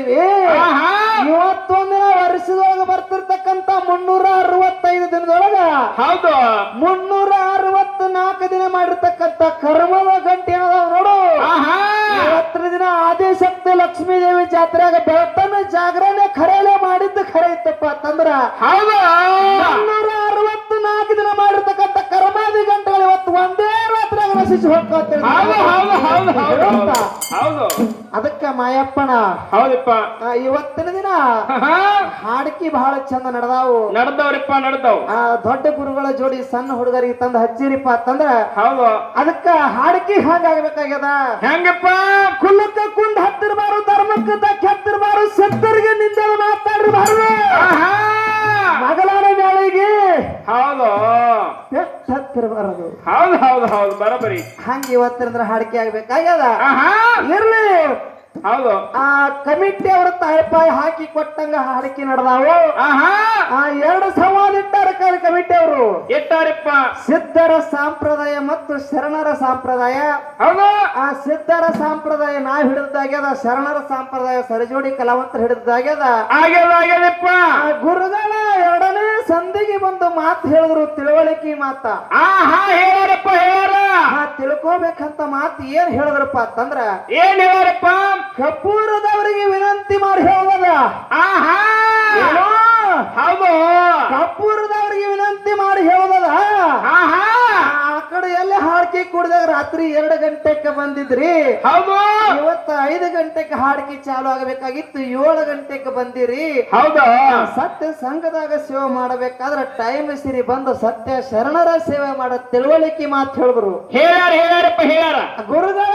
ಇಟ್ಟಿವಿ ಆಹಾ. ಇವತ್ತೊಂದಿನ ವರ್ಷದೊಳಗ ಬರ್ತಿರ್ತಕ್ಕಂತ ಮುನ್ನೂರ ಅರವತ್ತೈದು ದಿನದೊಳಗ ಹೌದು. ಮುನ್ನೂರ ಅರವತ್ನಾಲ್ಕು ದಿನ ಮಾಡಿರ್ತಕ್ಕಂತ ಕರ್ಮದ ಗಂಟೆ ಏನದಾವ ನೋಡು. ಆಹಾ. ಇವತ್ತಿನ ದಿನ ಆದಿಶಕ್ತಿ ಲಕ್ಷ್ಮೀ ದೇವಿ ಜಾತ್ರೆಯಾಗ ಬೆಳತನ ಜಾಗರಣೆ ಖರೇಲೆ ಮಾಡಿದ್ದು ಖರೆ ಇತ್ತಪ್ಪ ಅಂತಂದ್ರ ಹೌದು ಮುನ್ನೂರ ಅರವತ್ನಾಲ್ಕು ದಿನ ಮಾಡಿರ್ತಕ್ಕಂತ ಕರ್ಮಾದಿ ಗಂಟೆಗಳು ಇವತ್ತು ಒಂದೇ ರಾತ್ರಿಯಾಗ ನಶಿಸಿ ಹೋಗ್ತೇವೆ ಹೌದು ಹೌದು ಹೌದು ಹೌದು. ಹೌದು. ಅದಕ್ಕ ಮಾಯಪ್ಪನ ಹೌದಪ್ಪ. ಆ, ಇವತ್ತಿನ ದಿನ ಹಾಡಿಕೆ ಹಾಡ್ಕಿ ಬಹಳ ಚಂದ ನಡೆದಾವು. ನಡ್ದವ್ರಿಪ್ಪ ನಡ್ದವ್. ಆ ದೊಡ್ಡ ಗುರುಗಳ ಜೋಡಿ ಸಣ್ಣ ಹುಡುಗರಿಗೆ ತಂದು ಹಚ್ಚಿರಿಪ್ಪ ಅಂತಂದ್ರ ಹೌದು. ಅದಕ್ಕ ಹಾಡ್ಕಿ ಹಾಗಾಗ್ಬೇಕಾಗ್ಯದ? ಹೆಂಗಪ್ಪ? ಕುಲ್ಲಕ್ಕ ಪೆಟ್ ಹತ್ತಿರಬಾರದು ಹೌದು ಹೌದು ಹೌದು ಬರಬರಿ ಹಂಗ ಇವತ್ತಿನಂದ್ರೆ ಹಾಡಿಕೆ ಆಗ್ಬೇಕಾಗ್ಯದ? ಇರ್ಲಿ! ಹೌದು. ಆ ಕಮಿಟಿ ಅವ್ರ ತಾಯಿಪಾಯಿ ಹಾಕಿ ಕೊಟ್ಟಂಗ ಹಾಡಿಕೆ ನಡೆದಾವು. ಆ ಎರಡು ಸಂವಾದ ಇಟ್ಟಾರ ಕಮಿಟಿ ಅವರು. ಇಟ್ಟಾರಪ್ಪ. ಸಿದ್ಧರ ಸಂಪ್ರದಾಯ ಮತ್ತು ಶರಣರ ಸಂಪ್ರದಾಯ. ಹೌದು. ಆ ಸಿದ್ಧರ ಸಂಪ್ರದಾಯ ನಾವ್ ಹಿಡಿದಾಗ್ಯದ ಶರಣರ ಸಂಪ್ರದಾಯ ಸರಿಜೋಡಿ ಕಲಾವಂತರು ಹಿಡಿದಾಗ್ಯದ ಆಗ್ಯದ ಆಗ್ಯದಪ್ಪ. ಗುರುಗಳ ಸಂಧಿಗೆ ಬಂದು ಮಾತು ಹೇಳಿದ್ರು ತಿಳುವಳಿಕೆ ಮಾತ. ಆಹಾ ಹೇಳ್ಯಾರಪ್ಪ ಹೇಳ್ಯಾರ ಆ ತಿಳ್ಕೋಬೇಕಂತ ಮಾತು ಏನ್ ಹೇಳಿದ್ರಪ್ಪ ಅಂತಂದ್ರ ಏನ್ ಹೇಳಾರಪ್ಪ ಕಪೂರದವರಿಗೆ ವಿನಂತಿ ಮಾಡಿ ಹೇಳದ ಆಹಾ! ಹೌದು. ಕಪೂರದವರಿಗೆ ವಿನಂತಿ ಮಾಡಿ ಹೇಳದ ಆಹಾ ಆ ಕಡೆ ಹಾಡ್ಕಿ ಕುಡ್ದಾಗ ರಾತ್ರಿ ಎರಡು ಗಂಟೆಗೆ ಬಂದಿದ್ರಿ. ಹೌದು. ಇವತ್ತ ಐದು ಗಂಟೆಗೆ ಹಾಡಿಗೆ ಚಾಲು ಆಗಬೇಕಾಗಿತ್ತು. ಏಳು ಗಂಟೆಗೆ ಬಂದಿರಿ. ಹೌದು? ಸತ್ಯ ಸಂಘದಾಗ ಸೇವೆ ಮಾಡಬೇಕಾದ್ರೆ ಟೈಮ್ ಸಿರಿ ಬಂದು ಸತ್ಯ ಶರಣರ ಸೇವೆ ಮಾಡ ತಿಳುವಳಿಕೆ ಮಾತು ಹೇಳಿದ್ರು ಹೇಳ್ಯಾರ ಹೇಳ್ಯಾರಪ್ಪ ಹೇಳ್ಯಾರ. ಗುರುಗಳ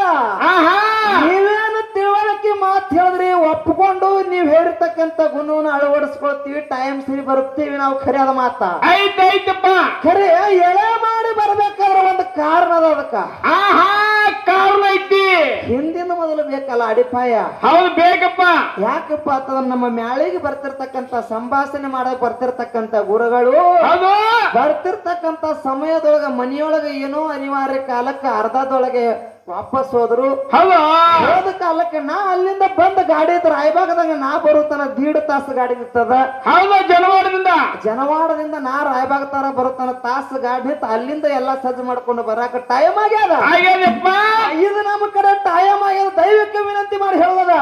ನೀವೇನು ತಿಳುವಳಿಕೆ ಮಾತು ಹೇಳಿದ್ರಿ? ಒಪ್ಕೊಂಡು ನೀವ್ ಹೇಳಿರ್ತಕ್ಕಂತ ಗುಣವನ್ನು ಅಳವಡಿಸ್ಕೊಳ್ತೀವಿ ಟೈಮ್ ಸಿರಿ ಬರುತ್ತೀವಿ ನಾವು ಖರಿಯಾದ ಮಾತ. ಐತ್ ಐತಪ್ಪ ಖರೆ ಎಳೆ ಮಾಡಿ ಬರ್ಬೇಕಾದ್ರೆ ಒಂದು ಕಾರಣ ಅದ ಅದಕ್ಕ. ಆಹಾ ಕಾರಣ ಐತಿ. ಹಿಂದಿನ ಮೊದಲು ಬೇಕಲ್ಲ ಅಡಿಪಾಯ. ಹೌದು ಬೇಕಪ್ಪ. ಯಾಕಪ್ಪ ಅಂತಂದ್ರೆ ನಮ್ಮ ಮ್ಯಾಳಿಗೆ ಬರ್ತಿರ್ತಕ್ಕಂಥ ಸಂಭಾಷಣೆ ಮಾಡಕ್ ಬರ್ತಿರ್ತಕ್ಕಂಥ ಗುರುಗಳು ಹೌದು. ಬರ್ತಿರ್ತಕ್ಕಂಥ ಸಮಯದೊಳಗ ಮನೆಯೊಳಗ ಏನೋ ಅನಿವಾರ್ಯ ಕಾಲಕ್ಕೆ ಅರ್ಧದೊಳಗೆ ವಾಪಸ್ ಹೋದ್ರು. ಹೌದು? ಹೋದ ಕಾಲಕ್ಕೆ ನಾ ಅಲ್ಲಿಂದ ಬಂದ ಗಾಡಿ ಐತ್ರ ರಾಯಬಾಗದಾಗ ನಾ ಬರುತ್ತಾನ ದೀಡ್ ತಾಸು ಗಾಡಿ ನಿಂತದ. ಹೌದು ಜನವಾರದಿಂದ ಜನವಾಡದಿಂದ ನಾ ರಾಯಬಾಗ ತರ ಬರುತ್ತಾನ ತಾಸು ಗಾಡಿ ನಿಂತ ಅಲ್ಲಿಂದ ಎಲ್ಲಾ ಸಜ್ಜ ಮಾಡ್ಕೊಂಡು ಬರಾಕ ಟೈಮ್ ಆಗ್ಯದ. ಇದು ನಮ್ಮ ಕಡೆ ಟೈಮ್ ಆಗ್ಯದ ದೈವಕ್ಕೆ ವಿನಂತಿ ಮಾಡಿ ಹೇಳದ.